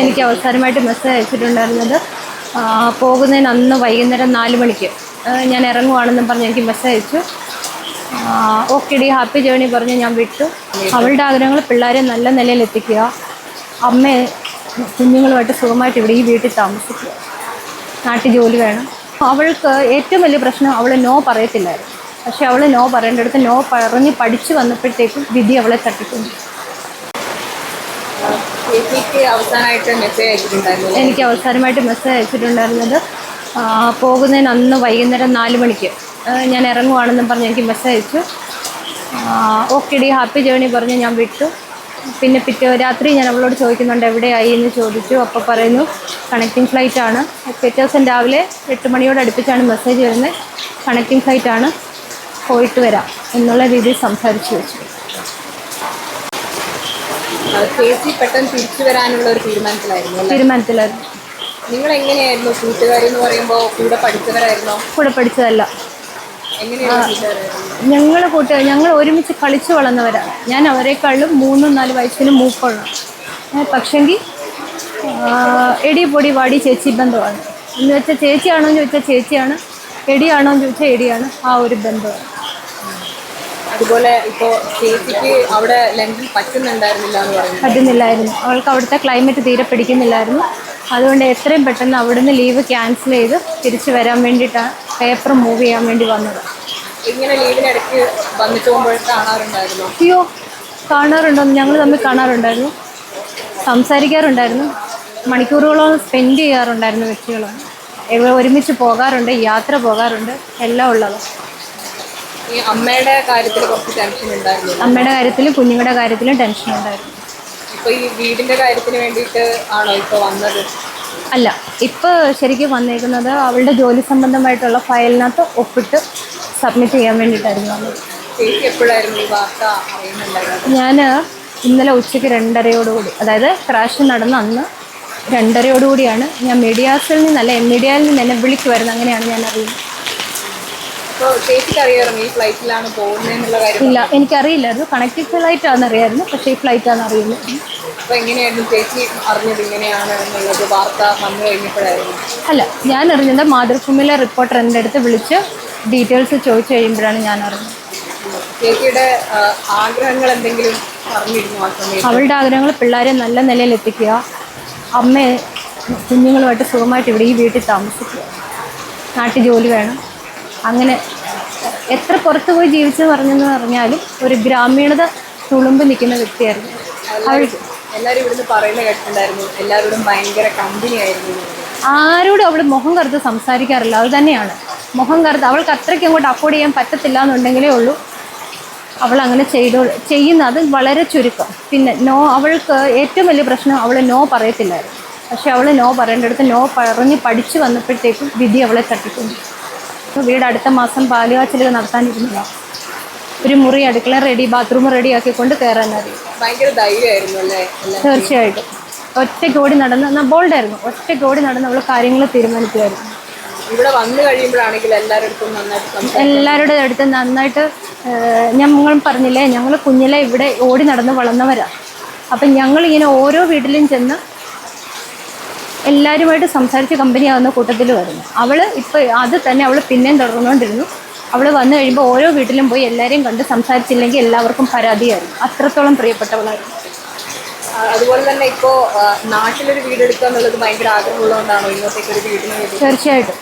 എനിക്ക് അവസാനമായിട്ട് മെസ്സേജ് അയച്ചിട്ടുണ്ടായിരുന്നത് പോകുന്നതിന് അന്ന് വൈകുന്നേരം നാല് മണിക്ക്. ഞാൻ ഇറങ്ങുവാണെന്നും പറഞ്ഞ് എനിക്ക് മെസ്സേജ് അയച്ചു. ഓക്കെ ഡി ഹാപ്പി ജേണി പറഞ്ഞ് ഞാൻ വിട്ടു. അവളുടെ ആഗ്രഹങ്ങൾ പിള്ളേരെ നല്ല നിലയിൽ എത്തിക്കുക. അമ്മയെ കുഞ്ഞുങ്ങളുമായിട്ട് സുഖമായിട്ട് ഇവിടെ ഈ വീട്ടിൽ താമസിക്കുക. നാട്ടിൽ ജോലി വേണം. അവൾക്ക് ഏറ്റവും വലിയ പ്രശ്നം അവൾ നോ പറയത്തില്ലായിരുന്നു. പക്ഷെ അവൾ നോ പറയേണ്ടടുത്ത് നോ പറഞ്ഞ് പഠിച്ചു വന്നപ്പോഴത്തേക്കും വിധി അവളെ തട്ടിക്കുന്നു ചേച്ചിക്ക് അവസാനമായിട്ട് മെസ്സേജ് അയച്ചിട്ടുണ്ടായിരുന്നു എനിക്ക് അവസാനമായിട്ട് മെസ്സേജ് അയച്ചിട്ടുണ്ടായിരുന്നത് പോകുന്നതിന് അന്ന് വൈകുന്നേരം നാല് മണിക്ക്. ഞാൻ ഇറങ്ങുവാണെന്നും പറഞ്ഞ് എനിക്ക് മെസ്സേജ് അയച്ചു. ഓക്കെ ഡി ഹാപ്പി ജേണി പറഞ്ഞ് ഞാൻ വിട്ടു. പിന്നെ പിറ്റേ രാത്രി ഞാൻ അവളോട് ചോദിക്കുന്നുണ്ട് എവിടെയായി? എന്ന് ചോദിച്ചു. അപ്പോൾ പറയുന്നു കണക്റ്റിംഗ് ഫ്ലൈറ്റ് ആണ്. പിറ്റേ ദിവസം രാവിലെ എട്ട് മണിയോട് അടുപ്പിച്ചാണ് മെസ്സേജ് വരുന്നത്. കണക്റ്റിംഗ് ഫ്ലൈറ്റ് ആണ്. പോയിട്ട് വരാം എന്നുള്ള രീതിയിൽ സംസാരിച്ചു വെച്ചു. ചേച്ചി പെട്ടെന്ന് തിരിച്ചു വരാനുള്ള ഒരു തീരുമാനത്തിലായിരുന്നു തീരുമാനത്തിലായിരുന്നു. നിങ്ങൾ എങ്ങനെയായിരുന്നു കൂട്ടുകാരെന്ന് പറയുമ്പോൾ കൂടെ പഠിച്ചവരായിരുന്നോ? കൂടെ പഠിച്ചതല്ല. ഞങ്ങൾ കൂട്ടുകാർ ഞങ്ങൾ ഒരുമിച്ച് കളിച്ചു വളർന്നവരാണ്. ഞാൻ അവരെക്കാളും മൂന്നും നാല് വയസ്സിന് മൂപ്പുള്ള പക്ഷെങ്കിൽ എടി പൊടി വാടി ചേച്ചി ബന്ധമാണ് എന്ന് വെച്ചാൽ ചേച്ചിയാണോ എന്ന് ചോദിച്ചാൽ ചേച്ചിയാണ്. എടിയാണോ എന്ന് ചോദിച്ചാൽ എടിയാണ്. ആ ഒരു ബന്ധമാണ് അതുപോലെ ഇപ്പോൾ ചേച്ചിക്ക് അവിടെ ലണ്ടൻ പറ്റുന്നുണ്ടായിരുന്നില്ല എന്ന് പറയുന്നു പറ്റുന്നില്ലായിരുന്നു. അവൾക്ക് അവിടുത്തെ ക്ലൈമറ്റ് തീരെ പിടിക്കുന്നില്ലായിരുന്നു. അതുകൊണ്ട് എത്രയും പെട്ടെന്ന് അവിടുന്ന് ലീവ് ക്യാൻസൽ ചെയ്ത് തിരിച്ചു വരാൻ വേണ്ടിയിട്ടാണ് പേപ്പർ മൂവ് ചെയ്യാൻ വേണ്ടി വന്നത്. ഇങ്ങനെ ലീവിനിടയ്ക്ക് വന്നിട്ട് പോകുമ്പോൾ കാണാറുണ്ടായിരുന്നു? അയ്യോ കാണാറുണ്ടോ? ഞങ്ങൾ തമ്മിൽ കാണാറുണ്ടായിരുന്നു. സംസാരിക്കാറുണ്ടായിരുന്നു. മണിക്കൂറുകളോളം സ്പെൻഡ് ചെയ്യാറുണ്ടായിരുന്നു വ്യക്തികളും ഒരുമിച്ച് പോകാറുണ്ട് യാത്ര പോകാറുണ്ട് എല്ലാം ഉള്ളത്. ഈ അമ്മയുടെ കാര്യത്തിൽ കുറച്ച് ടെൻഷൻ ഉണ്ടായിരുന്നു? അമ്മയുടെ കാര്യത്തിലും കുഞ്ഞുങ്ങളുടെ കാര്യത്തിലും ടെൻഷൻ ഉണ്ടായിരുന്നു. ഇപ്പൊ ഈ വീടിന്റെ കാര്യത്തിന് വേണ്ടിയിട്ട് ആണോ ഇപ്പൊ വന്നത്? അല്ല ഇപ്പോൾ ശരിക്കും വന്നേക്കുന്നത് അവളുടെ ജോലി സംബന്ധമായിട്ടുള്ള ഫയലിനകത്ത് ഒപ്പിട്ട് സബ്മിറ്റ് ചെയ്യാൻ വേണ്ടിയിട്ടായിരുന്നു വന്നത്. ചേച്ചി എപ്പോഴായിരുന്നു ഈ വാർത്ത അറിയുന്നുണ്ടായിരുന്നത്? ഞാൻ ഇന്നലെ ഉച്ചയ്ക്ക് രണ്ടരയോടുകൂടി അതായത് ക്രാഷ് നടന്ന അന്ന് രണ്ടരയോടുകൂടിയാണ് ഞാൻ മീഡിയാസിൽ നിന്നല്ല മീഡിയയിൽ നിന്ന് എന്നെ വിളിക്കുമായിരുന്നു അങ്ങനെയാണ് ഞാൻ അറിയുന്നത് അപ്പോൾ ചേച്ചിക്ക് അറിയാമായിരുന്നു ഈ ഫ്ലൈറ്റിലാണ് പോകുന്നതെന്നുള്ള കാര്യം ഇല്ല എനിക്കറിയില്ലായിരുന്നു. കണക്റ്റീവ് ഫ്ലൈറ്റ് ആണെന്ന് അറിയായിരുന്നു പക്ഷേ ഈ ഫ്ലൈറ്റ് ആണെന്ന് അറിയില്ല അല്ല ഞാൻ അറിഞ്ഞത് മാതൃഭൂമിയിലെ റിപ്പോർട്ടർ എന്റെ അടുത്ത് വിളിച്ച് ഡീറ്റെയിൽസ് ചോദിച്ചു കഴിയുമ്പോഴാണ് ഞാൻ അറിഞ്ഞത് ചേച്ചിയുടെ ആഗ്രഹങ്ങൾ എന്തെങ്കിലും അവളുടെ ആഗ്രഹങ്ങൾ പിള്ളേരെ നല്ല നിലയിൽ എത്തിക്കുക. അമ്മയെ കുഞ്ഞുങ്ങളുമായിട്ട് സുഖമായിട്ട് ഇവിടെ ഈ വീട്ടിൽ താമസിക്കുക. നാട്ടിൽ ജോലി വേണം. അങ്ങനെ എത്ര പുറത്തു പോയി ജീവിച്ചു പറഞ്ഞെന്ന് പറഞ്ഞാലും ഒരു ഗ്രാമീണത തുളുമ്പ് നിൽക്കുന്ന വ്യക്തിയായിരുന്നു. അവൾക്ക് എല്ലാവരും ഇവിടുന്ന് പറയുന്ന കേട്ടിട്ടുണ്ടായിരുന്നു. എല്ലാവരോടും ഭയങ്കര കമ്പനി ആയിരുന്നു. ആരോടും അവൾ മുഖം കറുത്ത് സംസാരിക്കാറില്ല. അത് തന്നെയാണ്. മുഖം കറുത്ത് അവൾക്ക് അത്രയ്ക്ക് അങ്ങോട്ട് അഫോർഡ് ചെയ്യാൻ പറ്റത്തില്ല എന്നുണ്ടെങ്കിലേ ഉള്ളൂ. അവൾ അങ്ങനെ ചെയ്തോ ചെയ്യുന്നത് വളരെ ചുരുക്കം. പിന്നെ നോ അവൾക്ക് ഏറ്റവും വലിയ പ്രശ്നം അവൾ നോ പറയത്തില്ലായിരുന്നു. പക്ഷെ അവൾ നോ പറയേണ്ടടുത്ത് നോ പറഞ്ഞ് പഠിച്ചു വന്നപ്പോഴത്തേക്കും വിധി അവളെ തട്ടിക്കുന്നു അപ്പോൾ വീട് അടുത്ത മാസം പാലുകാച്ചലുകൾ നടത്താനിരുന്നില്ല. ഒരു മുറി അടുക്കള റെഡി ബാത്റൂം റെഡി ആക്കിക്കൊണ്ട് കയറാനറിയും ഭയങ്കര ധൈര്യമായിരുന്നു അല്ലേ? എല്ലാം തീർച്ചയായിട്ടും. ഒറ്റയ്ക്ക് ഓടി നടന്ന് ബോൾഡായിരുന്നു ഒറ്റയ്ക്ക് ഓടി നടന്ന് അവൾ കാര്യങ്ങൾ തീരുമാനിക്കുമായിരുന്നു ഇവിടെ വന്നു കഴിയുമ്പോഴാണെങ്കിൽ എല്ലാവരുടെ അടുത്തും നന്നായിട്ട് എല്ലാവരുടെ അടുത്ത് നന്നായിട്ട് ഞങ്ങൾ പറഞ്ഞില്ലേ ഞങ്ങൾ കുഞ്ഞിലെ ഇവിടെ ഓടി നടന്ന് വളർന്നവരാണ് അപ്പം ഞങ്ങളിങ്ങനെ ഓരോ വീട്ടിലും ചെന്ന് എല്ലാവരുമായിട്ട് സംസാരിച്ച് കമ്പനിയാവുന്ന കൂട്ടത്തിൽ വരുന്നു. അവൾ ഇപ്പോൾ അത് തന്നെ അവൾ പിന്നെയും തുടർന്നുകൊണ്ടിരുന്നു. അവൾ വന്നു കഴിയുമ്പോൾ ഓരോ വീട്ടിലും പോയി എല്ലാവരെയും കണ്ട് സംസാരിച്ചില്ലെങ്കിൽ എല്ലാവർക്കും പരാതിയായിരുന്നു. അത്രത്തോളം പ്രിയപ്പെട്ടവളായിരുന്നു. അതുപോലെ തന്നെ ഇപ്പോൾ നാട്ടിലൊരു വീട് എടുക്കുക എന്നുള്ളത് ഭയങ്കര ആഗ്രഹമുള്ളതുകൊണ്ടാണോ ഇന്നത്തേക്ക് ഒരു വീടിന് തീർച്ചയായിട്ടും.